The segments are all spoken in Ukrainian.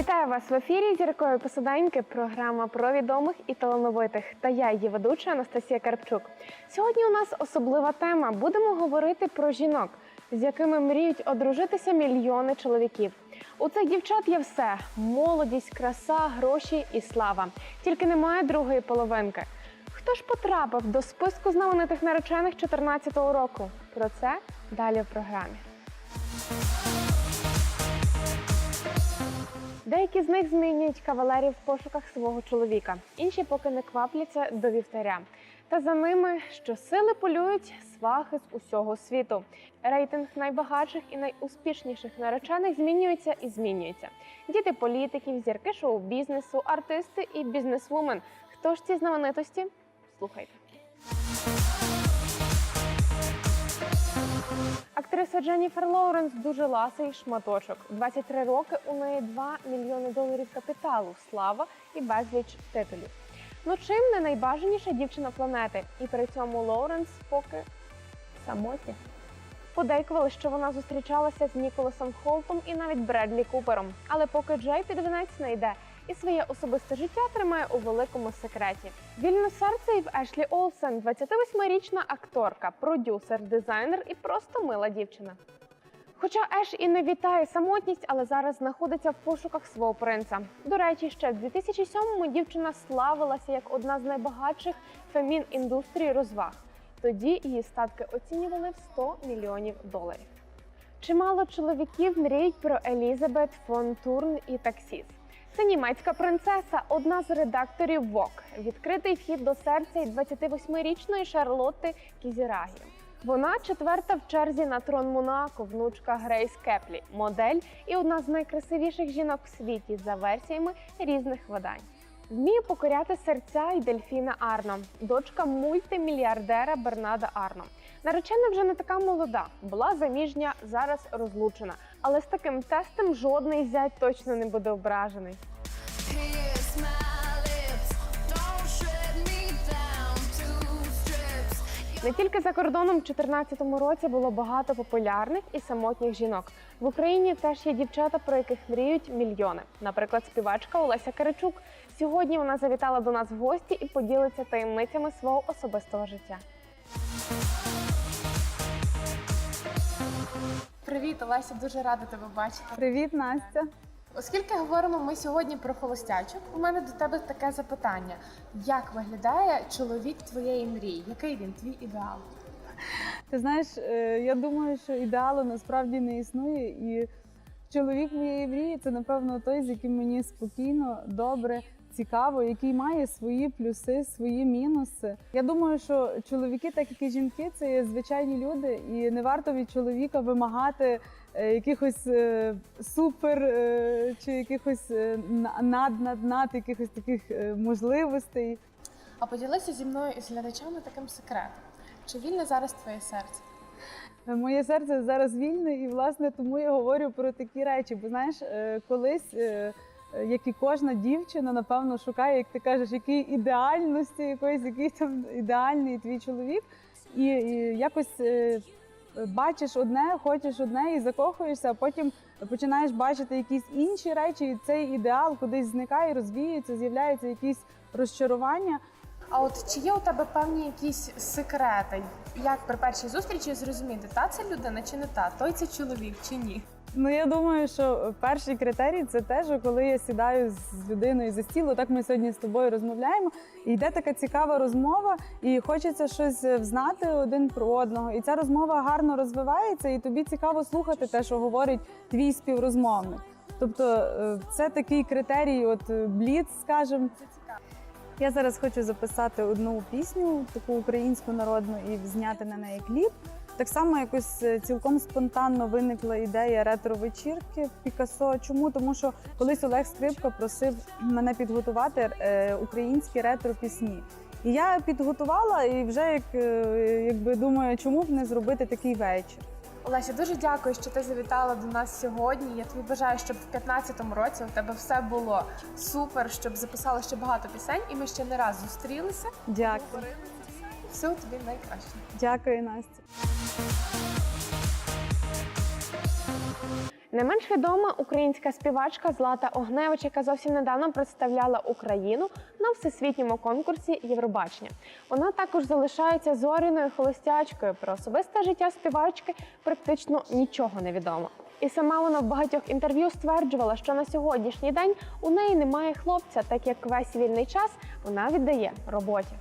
Вітаю вас в ефірі зіркової посаденьки. Програма про відомих і талановитих. Та я її ведуча Анастасія Карпчук. Сьогодні у нас особлива тема. Будемо говорити про жінок, з якими мріють одружитися мільйони чоловіків. У цих дівчат є все: молодість, краса, гроші і слава. Тільки немає другої половинки. Хто ж потрапив до списку знаменитих наречених 2014 року? Про це далі в програмі. Деякі з них змінюють кавалерів в пошуках свого чоловіка, інші поки не квапляться до вівтаря. Та за ними щосили полюють свахи з усього світу. Рейтинг найбагатших і найуспішніших наречених змінюється і змінюється. Діти політиків, зірки шоу-бізнесу, артисти і бізнесвумен. Хто ж ці знаменитості? Слухайте. Актриса Дженніфер Лоуренс дуже ласий шматочок. 23 роки у неї 2 мільйони доларів капіталу, слава і безліч титулів. Ну чим не найбажаніша дівчина планети? І при цьому Лоуренс поки самотня. Подейкували, що вона зустрічалася з Ніколасом Холтом і навіть Бредлі Купером. Але поки Джей під вінець не йде і своє особисте життя тримає у великому секреті. Вільне серце і в Ешлі Олсен, 28-річна акторка, продюсер, дизайнер і просто мила дівчина. Хоча Еш і не вітає самотність, але зараз знаходиться в пошуках свого принца. До речі, ще в 2007-му дівчина славилася як одна з найбагатших фемін індустрії розваг. Тоді її статки оцінювали в 100 мільйонів доларів. Чимало чоловіків мріють про Елізабет фон Турн і Таксіс. Це німецька принцеса, одна з редакторів Vogue. Відкритий вхід до серця і 28-річної Шарлотти Кізірагі. Вона четверта в черзі на трон Монако, внучка Грейс Кеплі, модель і одна з найкрасивіших жінок в світі за версіями різних видань. Вміє покоряти серця й Дельфіна Арно, дочка мультимільярдера Бернада Арно. Наречена вже не така молода, була заміжня, зараз розлучена. Але з таким тестом жодний зять точно не буде ображений. Не тільки за кордоном в 2014 році було багато популярних і самотніх жінок. В Україні теж є дівчата, про яких мріють мільйони. Наприклад, співачка Олеся Киричук. Сьогодні вона завітала до нас в гості і поділиться таємницями свого особистого життя. Привіт, Олеся, дуже рада тебе бачити. Привіт, Настя. Оскільки говоримо ми сьогодні про холостячок, у мене до тебе таке запитання: як виглядає чоловік твоєї мрії? Який він твій ідеал? Ти знаєш, е, я думаю, що ідеалу насправді не існує, і чоловік моєї мрії це напевно той, з яким мені спокійно, добре, цікаво, який має свої плюси, свої мінуси. Я думаю, що чоловіки, так як і жінки, це звичайні люди, і не варто від чоловіка вимагати е, якихось е, супер е, чи якихось над над над якихось таких можливостей. А поділися зі мною і з глядачами таким секретом. Чи вільне зараз твоє серце? Моє серце зараз вільне, і власне тому я говорю про такі речі. Бо знаєш, колись, е, е, як і кожна дівчина, напевно, шукає, як ти кажеш, який ідеальності, якоїсь який там ідеальний твій чоловік, і, і якось. е, Бачиш одне, хочеш одне і закохуєшся, а потім починаєш бачити якісь інші речі, і цей ідеал кудись зникає, розвіюється, з'являються якісь розчарування. А от чи є у тебе певні якісь секрети? Як при першій зустрічі зрозуміти, та це людина чи не та, той це чоловік чи ні? Ну я думаю, що перший критерій це те, що коли я сідаю з людиною за стіл, так ми сьогодні з тобою розмовляємо, і йде така цікава розмова, і хочеться щось взнати один про одного. І ця розмова гарно розвивається, і тобі цікаво слухати те, що говорить твій співрозмовник. Тобто е, це такий критерій, от е, бліц, скажімо. Я зараз хочу записати одну пісню, таку українську народну, і зняти на неї кліп. Так само якось е, цілком спонтанно виникла ідея ретро-вечірки в Пікасо. Чому? Тому що колись Олег Скрипка просив мене підготувати е, українські ретро-пісні. І я підготувала і вже як, е, якби думаю, чому б не зробити такий вечір. Олеся, дуже дякую, що ти завітала до нас сьогодні. Я тобі бажаю, щоб в 15-му році у тебе все було супер, щоб записала ще багато пісень, і ми ще не раз зустрілися. Дякую. Все. Всього тобі найкраще. Дякую, Настя. Не менш відома українська співачка Злата Огневич, яка зовсім недавно представляла Україну на всесвітньому конкурсі Євробачення. Вона також залишається зоряною холостячкою. Про особисте життя співачки практично нічого не відомо. І сама вона в багатьох інтерв'ю стверджувала, що на сьогоднішній день у неї немає хлопця, так як весь вільний час вона віддає роботі.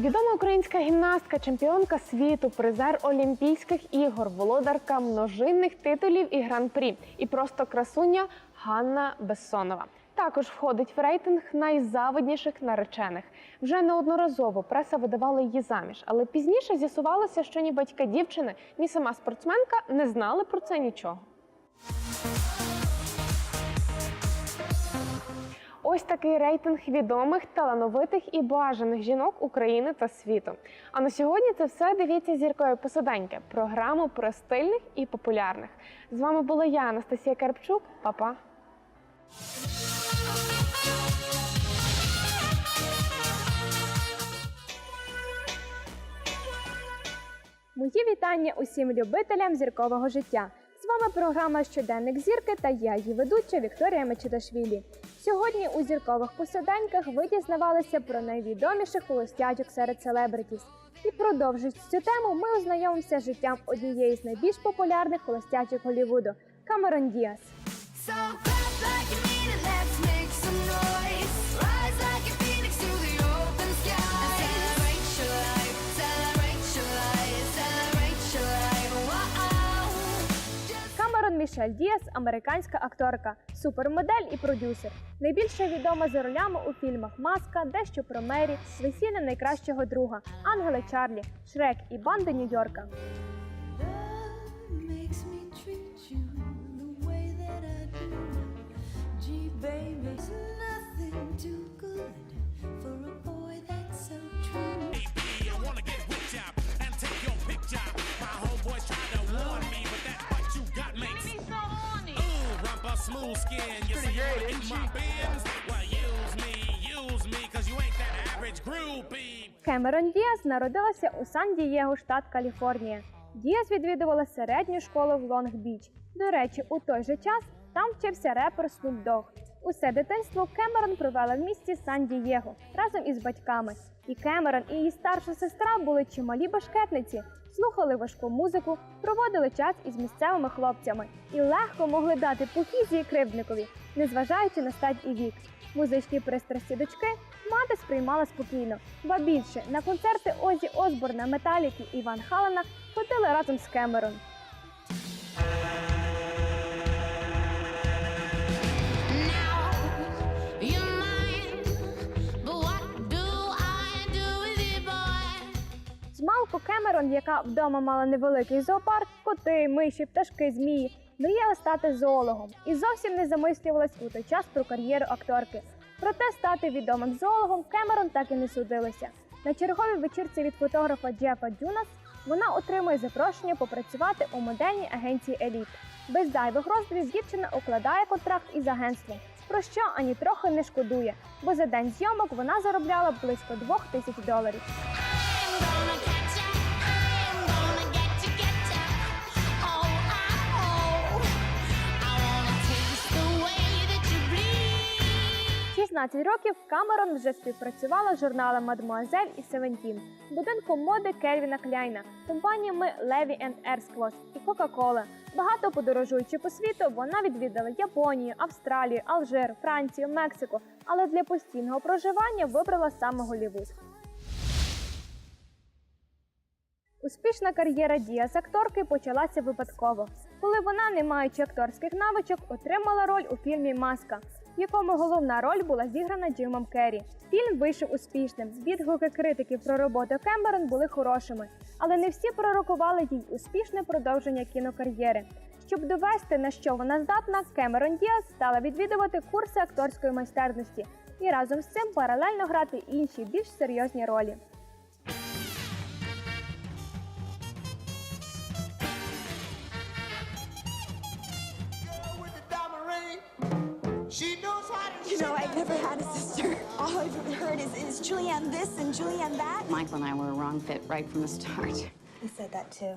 Відома українська гімнастка, чемпіонка світу, призер Олімпійських ігор, володарка множинних титулів і гран-прі, і просто красуня Ганна Бессонова. Також входить в рейтинг найзавидніших наречених. Вже неодноразово преса видавала її заміж, але пізніше з'ясувалося, що ні батька дівчини, ні сама спортсменка не знали про це нічого. Ось такий рейтинг відомих, талановитих і бажаних жінок України та світу. А на сьогодні це все. Дивіться зіркою посиденьки. Програму про стильних і популярних. З вами була я, Анастасія Карпчук. Па-па. Мої вітання усім любителям зіркового життя. З вами програма Щоденник зірки та я, її ведуча Вікторія Мечеташвілі. Сьогодні у зіркових посиданьках ви дізнавалися про найвідоміших холостячок серед селебритіс. І продовжуючи цю тему, ми ознайомимося з життям однієї з найбільш популярних холостячок Голлівуду Камерон Діас. Мішель Діас американська акторка, супермодель і продюсер. Найбільше відома за ролями у фільмах Маска, Дещо про Мері, Весілля найкращого друга, Ангели Чарлі, Шрек і Банди Нью-Йорка. Love smooth skin. You say you wanna get my bins? Well, use me, use me, cause you ain't that average groupie. Кемерон Діас народилася у Сан-Дієго, штат Каліфорнія. Діас відвідувала середню школу в Лонг-Біч. До речі, у той же час там вчився репер Snoop Dogg. Усе дитинство Кемерон провела в місті Сан-Дієго разом із батьками. І Кемерон і її старша сестра були чималі башкетниці, слухали важку музику, проводили час із місцевими хлопцями і легко могли дати похізі кривдникові, незважаючи на стать і вік. Музичні пристрасті дочки мати сприймала спокійно, ба більше на концерти Озі Осборна, Металіки і Ван Халена ходили разом з Кемерон. Змалку Кемерон, яка вдома мала невеликий зоопарк, коти, миші, пташки, змії, мріяла стати зоологом і зовсім не замислювалась у той час про кар'єру акторки. Проте стати відомим зоологом Кемерон так і не судилася. На черговій вечірці від фотографа Джефа Дюнас вона отримує запрошення попрацювати у модельній агенції Еліт. Без зайвих розділів дівчина укладає контракт із агентством, про що ані трохи не шкодує, бо за день зйомок вона заробляла близько двох тисяч доларів. 17 років Камерон вже співпрацювала з журналом Mademoiselle і Seventeen, будинком моди Кельвіна Кляйна, компаніями Levy and Ersklos і Кока-Кола. Багато подорожуючи по світу, вона відвідала Японію, Австралію, Алжир, Францію, Мексику. Але для постійного проживання вибрала саме Голівуд. Успішна кар'єра Діас акторки почалася випадково, коли вона, не маючи акторських навичок, отримала роль у фільмі Маска в якому головна роль була зіграна Джимом Керрі. Фільм вийшов успішним. Відгуки критиків про роботу Кемерон були хорошими, але не всі пророкували їй успішне продовження кінокар'єри. Щоб довести на що вона здатна, Кемерон Діас стала відвідувати курси акторської майстерності і разом з цим паралельно грати інші більш серйозні ролі. Know, I've never had a sister. All I've heard is, is Julianne this and Julianne that. Michael and I were a wrong fit right from the start. He said that too.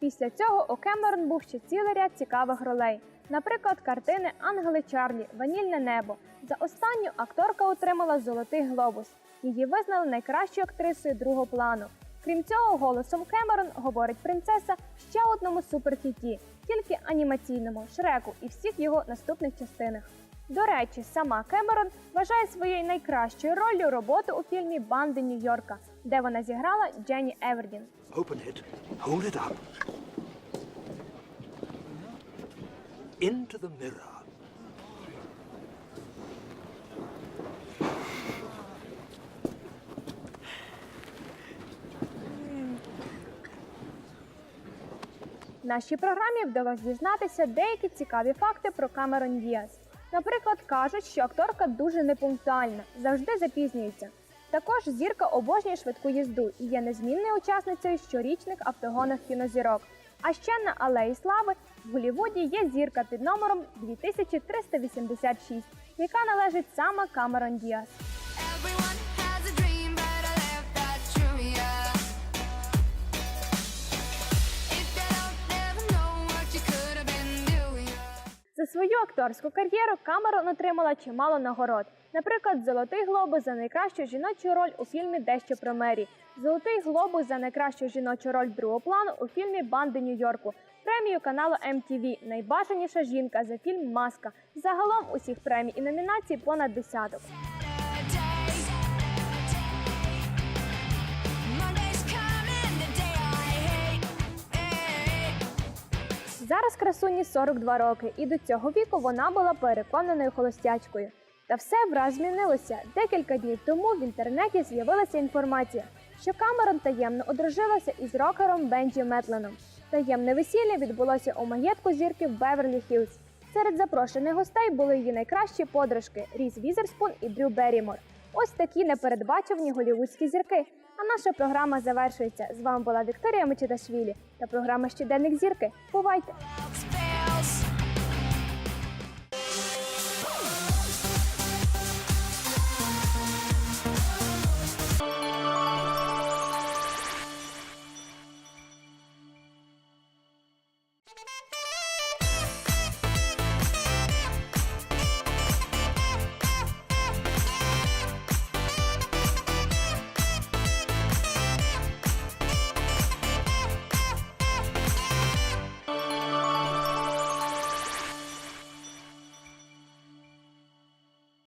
Після цього у Кемерон був ще цілий ряд цікавих ролей. Наприклад, картини Ангели Чарлі, Ванільне небо. За останню акторка отримала золотий глобус. Її визнали найкращою актрисою другого плану. Крім цього, голосом Кемерон говорить принцеса в ще одному суперхіті, тільки анімаційному Шреку і всіх його наступних частинах. До речі, сама Кемерон вважає своєю найкращою роллю роботу у фільмі Банди Нью-Йорка, де вона зіграла Дженні Евердін. Open it, hold it up. Into the mirror. Нашій програмі вдалося дізнатися деякі цікаві факти про Камерон Діас. Наприклад, кажуть, що акторка дуже непунктуальна, завжди запізнюється. Також зірка обожнює швидку їзду і є незмінною учасницею щорічних автогонах кінозірок. А ще на Алеї Слави в Голлівуді є зірка під номером 2386, яка належить саме Камерон Діас. За свою акторську кар'єру Камерон отримала чимало нагород. Наприклад, Золотий глобус за найкращу жіночу роль у фільмі Дещо про Мері, Золотий глобус за найкращу жіночу роль другого плану у фільмі Банди Нью-Йорку, премію каналу MTV Найбажаніша жінка за фільм Маска. Загалом усіх премій і номінацій понад десяток. Зараз красуні 42 роки, і до цього віку вона була переконаною холостячкою. Та все враз змінилося. Декілька днів тому в інтернеті з'явилася інформація, що Камерон таємно одружилася із рокером Бенджі Метленом. Таємне весілля відбулося у маєтку зірки в Беверлі Хіллз. Серед запрошених гостей були її найкращі подружки Різ Візерспун і Дрю Беррімор. Ось такі непередбачувані голівудські зірки. А наша програма завершується. З вами була Вікторія Мечеташвілі та програма Щоденник зірки. Бувайте!